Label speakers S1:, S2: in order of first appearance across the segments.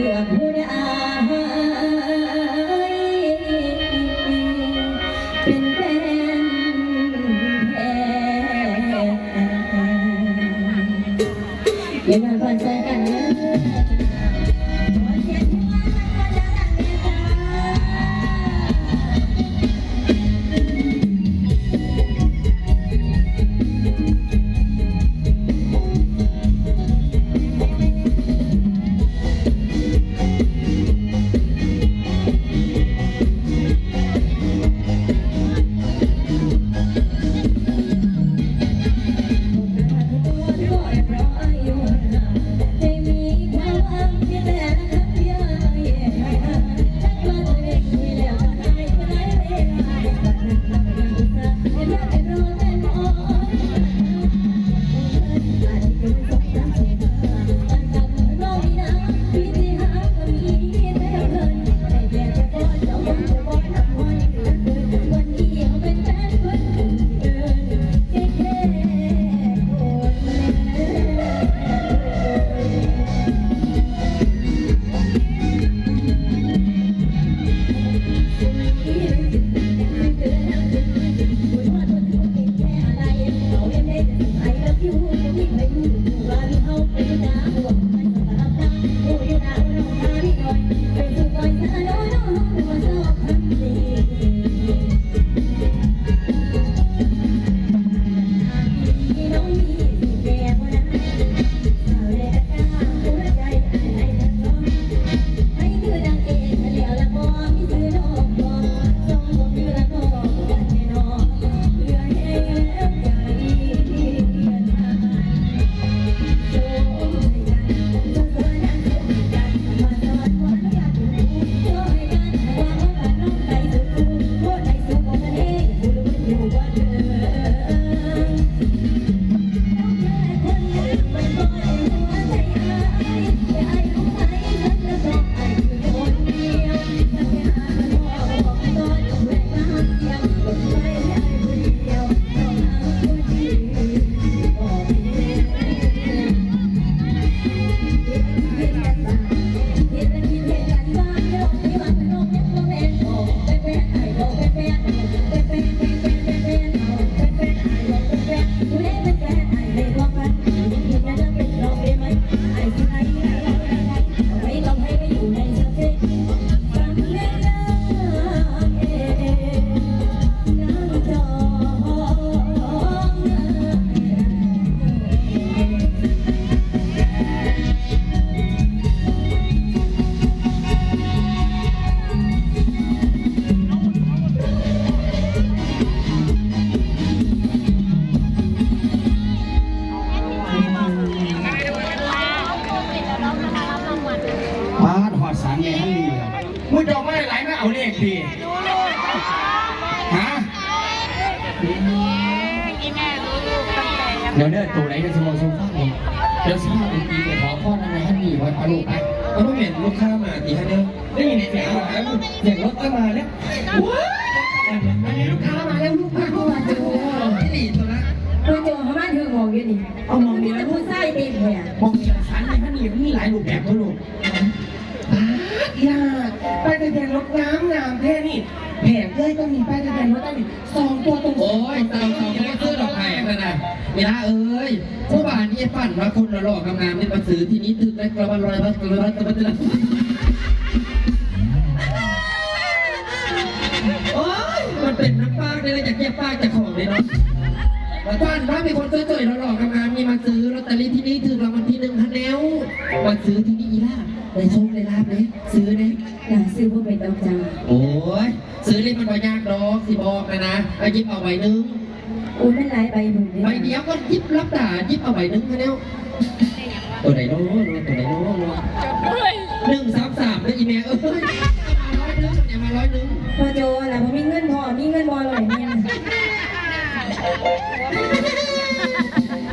S1: ลือกผู้ใดเป็นแฟน อดสา
S2: รแม่ฮันนี่เลยมึงจะเอาไม่ไหลไม่เอาเลขดีฮะเดี๋ยวเด้อตัวไหนจะสมองสมฟ้าผมเดี๋ยวสิบห้าปีไปขอพ่อทำไมฮันนี่ไว้ปลาลูกไป
S3: เอาต้องเห็นลูกค้ามาตีฮะเนี่ย
S2: ได้ยินเสียงหรอ
S3: เสียงรถก็มาแล้ว
S2: ว้าย นะ
S1: นี่
S2: นะ
S3: เอ้
S4: ยผู้บ่านนี่ฝันว่าคนหล่อๆงามๆนี่มาซื้อที่นี้ตึกได้กระบาลอยพัดกระบาลกระบาลละโอ้ยมันเป็นน้ำปากเลยอยากเก็บปากจากของเลยเนาะฝันว่ามีคนสวยๆหล่อๆงามๆนี่มาซื้อลอตเตอรี่ที่นี่ถึงรางวัลที่หนึ่งฮันแนวมาซื้อที่นี่อีล่าได้โชคได้ลาบเลยซื้อเลย
S1: อยากซื้อผู้เป็นดอกจัง
S4: โอ้ยซื้อนี่มันไม่ยากดอกสิบอกนะนะเอาหยิบเอาใบหนึ่ง
S1: อุ้ยมันหลายใบหนุ่มเลย
S4: ใบเดียวก็หยิบรับด่าหยิบเอาใบหนึ่งมาแล้วตัวไหนโน้ตัวไหนโน้หนึ่งสามสามนะอีเมลเอ้ยมาร้อยหนึ่งเนี่ยมาร้อยหนึ่ง
S1: พอโจล่ะพอมีเงินพอมีเงินพอเลยเนี่ย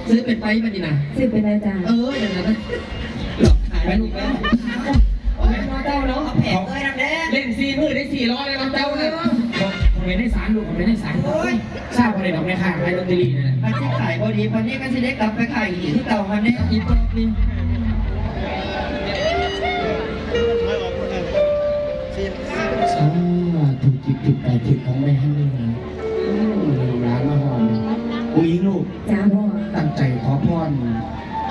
S4: ซื้อเป็นไปมาดินะ
S1: ซื้อเป็นอะไรจ้า
S4: เอออย่างนั้น ไนขา
S3: ย
S2: ขายลอตเตอรี่นั่นละ
S3: มันจะขายพอดีพันนี้ก็จะได้กลับไปขายอีกที่เก่ามันเนี่ย
S4: อีกตัวนึงา
S2: ถูกจิตถูกใจจิตของแม่ให้ได้นะร้านมาหอมอุ้ยลูก
S1: จ้าพ่อ
S2: ตั้งใจขอพร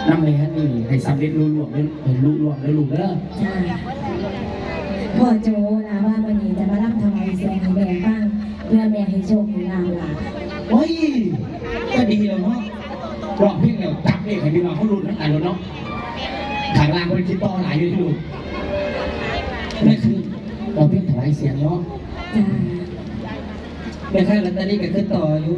S2: น้ำแม่นี่ให้สำเร็จลุล่วงให้ลุล่วงได้ลูกเด้อ
S1: จ้าพ่อโจนะว่าวันนี้จะมารับทำไมเสียงแม่บ้างเพื่อแม่ให้โชคอห้ลาบหลา
S2: น เฮ้ยก็ดีแล้วเนาะรองเพลงแล้วจับเพลงให้พี่น้องเขารุนน้ำตาลเนาะขายล่างเป็นคิดต่อหลายอยู่ที่ดูนั่นคือเราเพลงถวายเสียงเนาะ
S4: แต่ถ้าลั
S1: ตเตอรี่ก็ขึ้นต่ออยู่